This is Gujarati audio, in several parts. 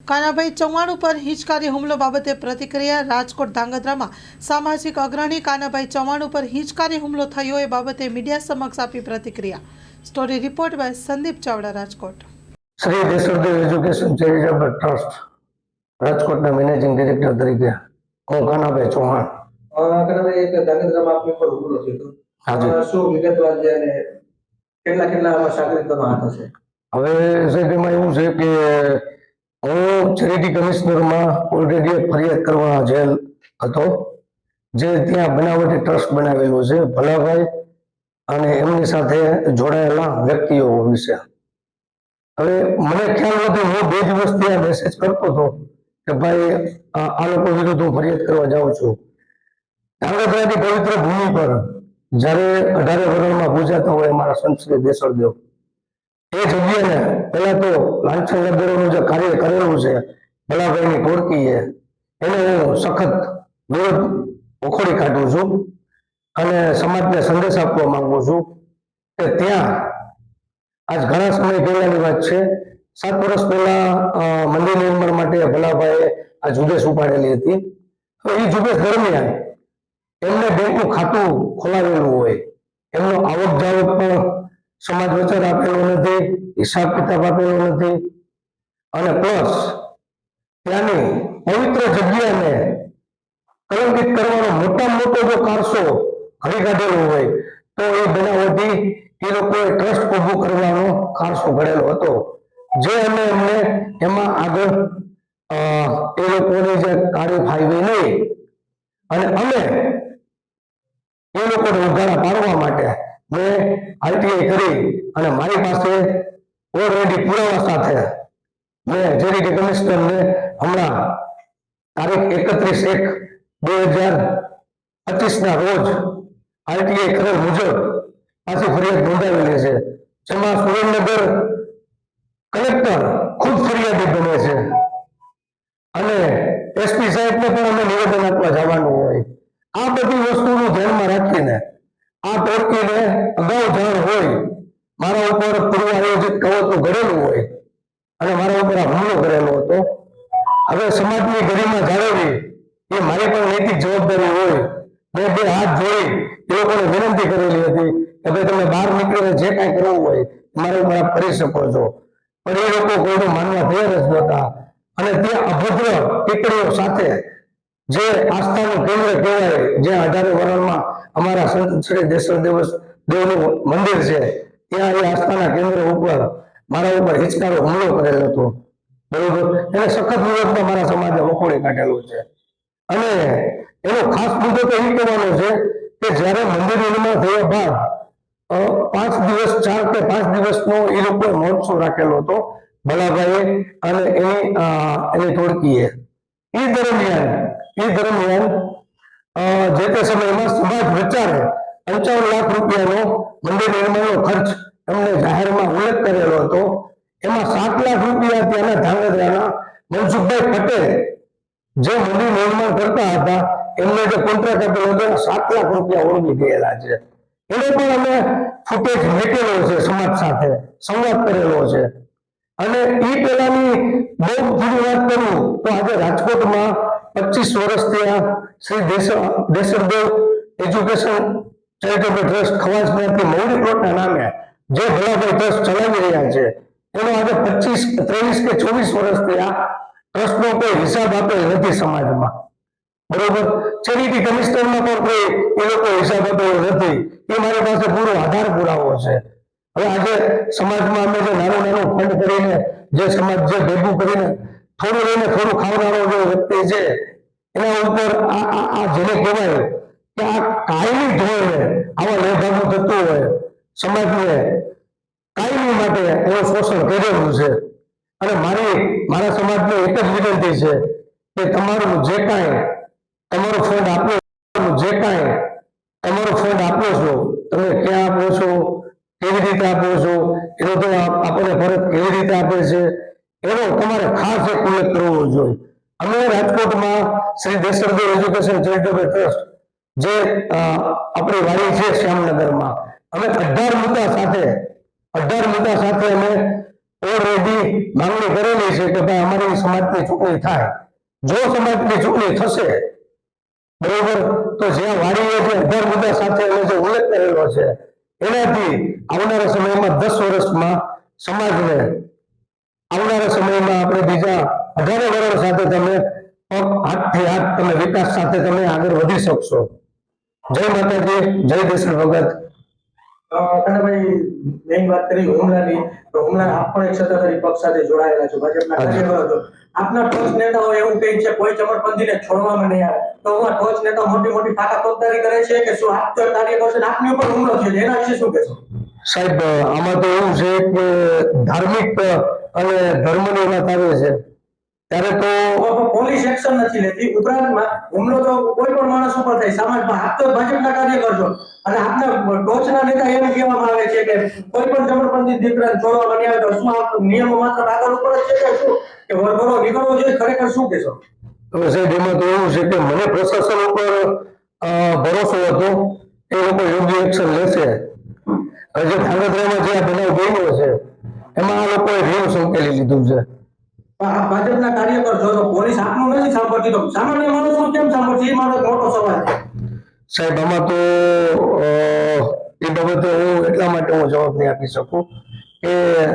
કાનાભાઈ ચૌહાણ ઉપર હિંચકારી હુમલો બાબતે પ્રતિક્રિયા રાજકોટ ધાંગધ્રામાં સામાજિક અગ્રણી કાનાભાઈ ચૌહાણ ઉપર હિંચકારી હુમલો થયો એ બાબતે મીડિયા સમક્ષ આપી પ્રતિક્રિયા. Story report by Sandeep Chavda Rajkot. Shri દેશવદેવ education charitable trust રાજકોટના મેનેજિંગ ડિરેક્ટર તરીકે હું કાનાભાઈ ચૌહાણ. એક આપની હુમલો થયો શું વિગતવાર છે અને કેટલા કેટલા આમાં સાગરિકોનો હાથ હશે હવે સાહેબ એમાં એવું છે કે હું ચેરિટી કમિશનરમાં ઓલરેડી એક ફરિયાદ કરવા જેલ હતો, જે ત્યાં બનાવટી ટ્રસ્ટ બનાવેલું છે, ભલાભાઈ અને એમની સાથે જોડાયેલા વ્યક્તિઓ વિશે. હવે મને ખ્યાલ નથી, હું બે દિવસ ત્યાં મેસેજ કરતો હતો કે ભાઈ, આ લોકો વિરુદ્ધ હું ફરિયાદ કરવા જાઉં છું. ધાંગધ્રાની પવિત્ર ભૂમિ પર જ્યારે અઢારે વર્ણમાં પૂજાતા હોય, અમારા સંત શ્રી દેસળદેવ એ જગ્યાને પહેલા તો લાંછન લગાડવાનું જે કાર્ય કરેલું છે, ભલાભાઈની ટોળકીએ એને હું સખત વિરોધ ઉખોડી કાઢું છું અને સમાજને સંદેશ આપવા માંગુ છું કે ત્યાં, આજ ઘણા સમય પહેલાની વાત છે, સાત વર્ષ પહેલા મંદિર નિર્માણ માટે ભલાભાઈએ આ ઝુંબેશ ઉપાડેલી હતી. તો એ ઝુંબેશ દરમિયાન એમને બેંકનું ખાતું ખોલાવેલું હોય, એમનો આવક જાવક પણ સમાજ વચન આપેલો નથી, હિસાબ કિતાબ આપેલો નથી. અને પ્લસ ત્યાંની પવિત્ર જગ્યાને કલંકિત કરવાનો મોટા મોટો જો કારસો ઘડી કાઢેલો હોય, તો એ બનાવટી એ લોકોએ ટ્રસ્ટ ઊભું કરવાનો કારસો ઘડેલો હતો. જે અમે એમને એમાં આગળ એ લોકોને જે કાળી ફાઈવી નહીં અને અમે એ લોકોને ઉઘાડા પાડવા માટે મેં આઈટીઆઈ કરી અને મારી પાસે ઓલરેડી પુરાવા સાથે મેં જેડીટી કમિશનરને હમણાં તારીખ એકત્રીસ એક બે હજાર પચીસના રોજ આઈટીઆઈ કરેલ મુજબ પાછી ફરિયાદ નોંધાવેલી છે. જેમાં સુરેન્દ્રનગર કલેક્ટર ખુદ ફરિયાદી બને છે. અને એસપી સાહેબને પણ અમે નિવેદન આપવા જવાનું હોય. આ બધી વસ્તુનું ધ્યાનમાં રાખીને આ ટોટકીને અગાઉ જાણ હોય, મારા ઉપર પૂર્વ આયોજિત કવતું ઘડેલું હોય, અને મારા ઉપર હુમલો કરેલો હતો. હવે સમાજની ગરિમા જાળવવી, એ મારી પણ નૈતિક જવાબદારી હોય. મેં બે હાથ જોડી એ લોકોને વિનંતી કરેલી હતી કે ભાઈ તમે બહાર નીકળીને જે કાંઈ કરવું હોય મારા ઉપર આપ કરી શકો છો. પણ એ લોકો કોઈનું માનવા તૈયાર જ નહોતા. અને તે અભદ્ર ટીકડીઓ સાથે જે આસ્થાનું કેન્દ્ર કહેવાય, જે અઢારે વરણમાં અમારા સંત શ્રી દિવસ દેવનું મંદિર છે. ત્યાં એ આસ્થાના કેન્દ્ર ઉપર મારા ઉપર હિચકારો હુમલો કરેલો હતો. બરોબર? એને સખત વિરોધમાં મારા સમાજે વખોડી કાઢેલું છે. અને એનો ખાસ મુદ્દો તો એ કહેવાનો છે કે જ્યારે મંદિર નિર્માણ થયા બાદ પાંચ દિવસ, ચાર કે પાંચ દિવસનો એ લોકોએ મહોત્સવ રાખેલો હતો ભલાભાઈએ અને એની એની ટોળકીએ એ દરમિયાન એ દરમિયાન જે તે સમયમાં સમાજ વિચારે પંચાવન લાખ રૂપિયાનો મંદિર નિર્માણનો ખર્ચ એમને જાહેરમાં ઉલ્લેખ કરેલો હતો. એમાં સાત લાખ રૂપિયા ત્યાંના ધાંગધ્રાના મનસુખભાઈ પટેલ. જે મંદિર નિર્માણ કરતા હતા, એમને જે કોન્ટ્રાક્ટ આપેલો હતો સાત લાખ રૂપિયા ઓળગી ગયેલા છે. એને પણ અમે ફૂટેજ મેકેલો છે સમાજ સાથે, સંવાદ કરેલો છે. અને એ પેલાની બહુ જૂની વાત કરું તો આજે રાજકોટમાં પચીસ વર્ષથી આ શ્રી દેશ દેશરદેવ એજ્યુકેશન ચેરિટેબલ ટ્રસ્ટ ખવાસમાંથી મૌલિક પ્લોટના નામે જે ભલાભાઈ ટ્રસ્ટ ચલાવી રહ્યા છે. એનો આજે પચીસ, ત્રેવીસ કે ચોવીસ વર્ષથી આ ટ્રસ્ટનો કોઈ હિસાબ આપેલ નથી સમાજમાં. બરોબર? ચેરિટી કમિશનરમાં પણ કોઈ એ લોકો હિસાબ આપેલો નથી. એ મારી પાસે પૂરો આધાર પુરાવો છે. હવે આજે સમાજમાં અમે જે નાનું નાનું ફંડ કરીને, જે સમાજ જે ભેગું કરીને થોડું લઈને થોડું ખાવડાનો જે વ્યક્તિ છે, એના ઉપર આ જેને કહેવાય કે આ કાયમી ધોરણે આવા લેભાગું થતું હોય, સમાજને કાયમી માટે એનું શોષણ કરેલું છે. અને મારી, મારા સમાજને એક જ વિનંતી છે કે તમારું જે કાંઈ, તમારો ફંડ આપ્યો જે કાંઈ, તમારો ફંડ આપો છો, તમે ક્યાં આપો છો, કેવી રીતે આપો છો, એનો તો આપણને પરત કેવી રીતે આપે છે એનો તમારે ખાસ એક ઉલ્લેખ કરવો જોઈએ. અમે રાજકોટમાં શ્રી દેશરદેવ એજ્યુકેશન ચેરિટેબલ ટ્રસ્ટ, જે આપણી વાડી છે શ્યામનગરમાં. અમે અઢાર મુદ્દા સાથે, અઢાર મુદ્દા સાથે અમે ઓલરેડી માંગણી કરેલી છે કે ભાઈ અમારી સમાજની ચૂંટણી થાય. જો સમાજની ચૂંટણી થશે, બરોબર, તો જ્યાં વાડીએ જે અઢાર મુદ્દા સાથે અમે જે ઉલ્લેખ કરેલો છે, એનાથી આવનારા સમયમાં દસ વર્ષમાં સમાજને આવનારા સમયમાં આપણે બીજા અઢારે વર્ષ સાથે તમે હાથથી હાથ તમે વિકાસ સાથે તમે આગળ વધી શકશો. જય માતાજી જય દેશ ભગત. અ, મેઇન વાત કરી હુમલાની તો હુમલા આપ પણ એક સત્તાધારી પક્ષ સાથે જોડાયેલા છો ભાજપના હાજી. છો. આપના ટોચ નેતાઓ એવું કહે છે કોઈ ચમરપંથીને છોડવામાં નહીં આવે. તો હું ટોચ નેતા મોટી મોટી ફાકા તોપદારી કરે છે કે શું આપ તો કાર્યકર છે આપની ઉપર હુમલો છે એના વિશે શું કહેશો? સાહેબ આમાં તો એવું છે કે ધાર્મિક અને ધર્મની વાત આવે છે. ત્યારે તો તો પોલીસ એક્શન નથી લેતી. ઉપરાંતમાં હુમલો તો કોઈ પણ માણસ ઉપર થાય. સમાજમાં આપ તો ભાજપના કાર્યકર છો. અને આપના ટોચના નેતા એમ કહેવામાં આવે છે કે કોઈ પણ ચમરપંથી દીકરાને છોડવા આવે તો શું આપ નિયમો માત્ર આગળ ઉપર જ છે કે શું? કે વરઘોડો નીકળવો જોઈએ ખરેખર શું કહેશો? હવે સાહેબ એમાં તો એવું છે કે મને પ્રશાસન ઉપર ભરોસો હતો. એ લોકો યોગ્ય એક્શન લેશે. હવે જે ધાંગધ્રામાં જે બનાવ બન્યો છે એમાં આ લોકોએ રીણ સંકેલી લીધું છે. ભાજપના કાર્યકર છો પોલીસ આપનું નથી સાંભળતી તો સામાન્ય માણસ કેમ સાંભળશે એ મારો મોટો સવાલ છે. સાહેબ આમાં તો એ બાબતે હું એટલા માટે હું જવાબ નહીં આપી શકું કે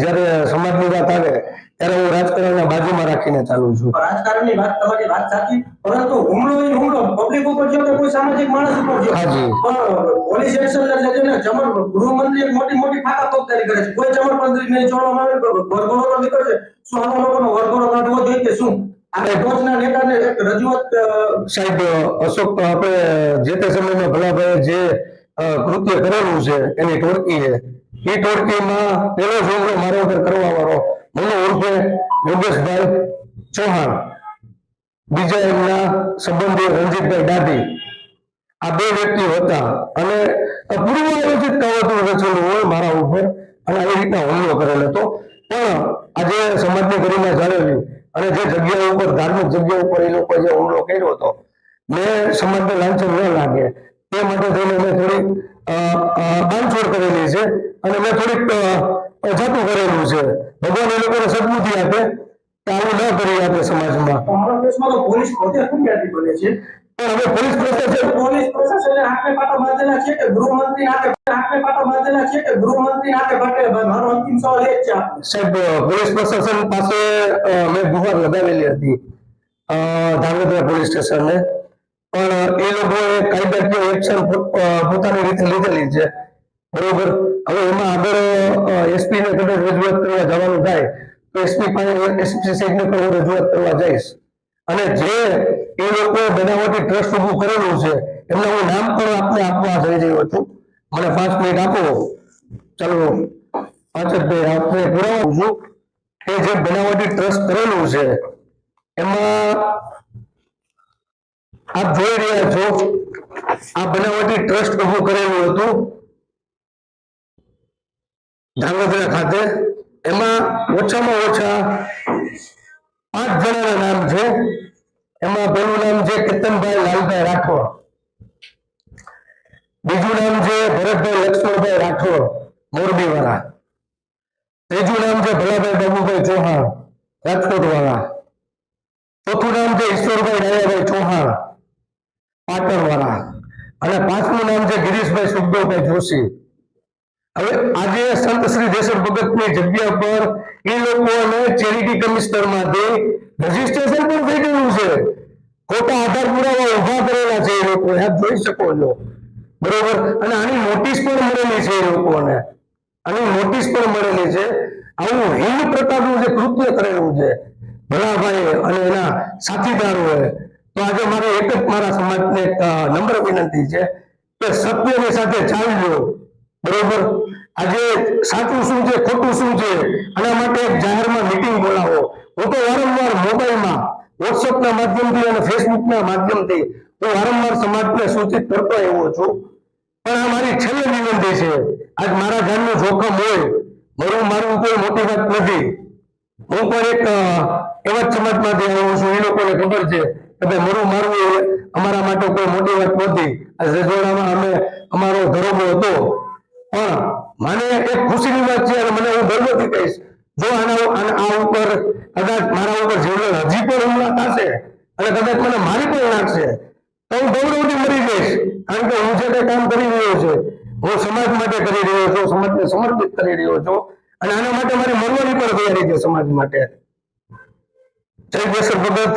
જ્યારે સમાજની વાત આવે ત્યારે હું રાજકારણને બાજુમાં રાખીને ચાલુ છું. રાજકારણની વાત તમારી વાત સાચી પરંતુ હુમલો એ હુમલો. પબ્લિક ઉપર છે કે કોઈ સામાજિક માણસ ઉપર છે હાજી. પણ પોલીસ એક્શન લે છે ને ચમર ગૃહમંત્રી એક મોટી મોટી ફાકા તોપદારી કરે છે. કોઈ ચમરપંથી નહીં છોડવામાં આવે વરઘોડો નીકળશે શું આવા લોકોનો વરઘોડો કાઢવો જોઈએ કે શું? આ ટોચના નેતાને એક રજૂઆત સાહેબ અશોક આપણે જે તે સમયમાં ભલાભાઈએ જે કૃત્ય કરેલું છે, એની ટોળકીએ એ ટોળકીમાં પેલો છોકરો મારા ઉપર કરવા વાળો મને ઓળખે યોગેશભાઈ ચૌહાણ. બીજા એમના સંબંધી રણજીતભાઈ દાદી આ બે વ્યક્તિઓ હતા અને પૂર્વ આયોજિત કાવતરું રચેલું હોય મારા ઉપર અને આવી રીતના હુમલો કરેલ હતો. પણ આજે સમાજની ગરિમા જાળવવી અને જે જગ્યા ઉપર ધાર્મિક જગ્યા ઉપર એ લોકો જે હુમલો કર્યો હતો, મેં સમાજને લાંછન ન લાગે. તે માટે થઈને મેં થોડીક અ, અ, બાંધછોડ કરેલી છે અને મેં થોડીક અ, જાતું કરેલું છે. ભગવાન એ લોકોને સદબુદ્ધિ આપે કે આવું ન કરીએ આપણે સમાજમાં. અમારા દેશમાં તો પોલીસ પોતે ફરિયાદી બને છે? પણ હવે પોલીસ પ્રશાસન પોલીસ પ્રશાસને આંખે પાટા બાંધેલા છે કે ગૃહમંત્રી આંખે આંખે પાટા બાંધેલા છે કે ગૃહમંત્રી આંખે પાટે? મારો અંતિમ સવાલ એ જ છે આપને. સાહેબ પોલીસ પ્રશાસન પાસે અ, મેં ગુહાર લગાવેલી હતી અ, ધાંગધ્રા પોલીસ સ્ટેશનને પણ એ લોકોએ કાયદાકીય એક્શન પોતાની રીતે લીધેલી છે. બરોબર? હવે એમાં આગળ એસપી ને કદાચ રજૂઆત કરવા જવાનું થાય, તો એસપી પાસે એસપી સાહેબ ને પણ હું રજૂઆત કરવા જઈશ. અને જે એ લોકો બનાવટી ટ્રસ્ટ ઊભું કરેલું છે, એમને હું નામ પણ આપને આપવા જઈ રહ્યો છું. મને પાંચ મિનિટ આપો. ચાલો પાંચકભાઈ આપને પુરાવું છું. કે જે બનાવટી ટ્રસ્ટ કરેલું છે, એમાં આપ જોઈ રહ્યા છો, આ બનાવટી ટ્રસ્ટ ઊભું કરેલું હતું. ધાંગધ્રા ખાતે. એમાં ઓછામાં ઓછા પાંચ જણાના નામ છે. એમાં પહેલું નામ છે કેતનભાઈ લાલભાઈ રાઠોડ. બીજું નામ છે ભરતભાઈ લક્ષ્મણભાઈ રાઠોડ મોરબી વાળા ત્રીજું નામ છે ભલાભાઈ બાબુભાઈ ચૌહાણ રાજકોટ વાળા ચોથું નામ છે ઈશ્વરભાઈ ડાયાભાઈ ચૌહાણ. પાટણ વાળા અને પાંચમું નામ છે ગિરીશભાઈ સુખદેવભાઈ જોશી. હવે આજે સંત શ્રી દેશર ભગતની જગ્યા પર એ લોકોને ચેરિટી કમિશનરમાંથી રજીસ્ટ્રેશન પણ થઈ ગયું છે. ખોટા આધાર પુરાવા ઊભા કરેલા છે એ લોકો આપ જોઈ શકો છો. બરોબર? અને આની નોટિસ પણ મળેલી છે એ લોકોને. આની નોટિસ પણ મળેલી છે. આવું હિન્દ પ્રકારનું જે કૃત્ય કરેલું છે, ભલાભાઈ અને એના સાથીદારોએ તો આજે મારે એક જ મારા સમાજને નમ્ર વિનંતી છે કે સત્યની સાથે ચાલજો. બરોબર? આજે સાચું શું છે, ખોટું શું છે? આના માટે એક જાહેરમાં મીટિંગ બોલાવો. હું તો વારંવાર મોબાઈલમાં વોટ્સઅપના માધ્યમથી અને ફેસબુકના માધ્યમથી હું વારંવાર સમાજને સૂચિત કરતો એવો છું. પણ આ મારી છેલ્લી વિનંતી છે. આજ મારા જાનનું જોખમ હોય, મારું મારું કોઈ મોટી વાત નથી. હું પણ એક એવા જ સમાજમાંથી આવ્યો છું, એ લોકોને ખબર છે કે મારવું એ અમારા માટે કોઈ મોટી વાત નહોતી. અમે અમારો ધરોબો હતો. પણ મને એક ખુશીની વાત છે અને મને હું ગર્વથી કહીશ. જો આના આ ઉપર કદાચ મારા ઉપર જીવન હજી પણ હુમલા થશે અને કદાચ મને મારી પણ નાખશે, તો હું ગૌરવથી મરી જઈશ. કારણ કે હું જે કંઈ કામ કરી રહ્યો છે, હું સમાજ માટે કરી રહ્યો છું, સમાજને સમર્પિત કરી રહ્યો છું અને આના માટે મારી મરવાની પણ તૈયારી છે સમાજ માટે. જય કેસર ભગત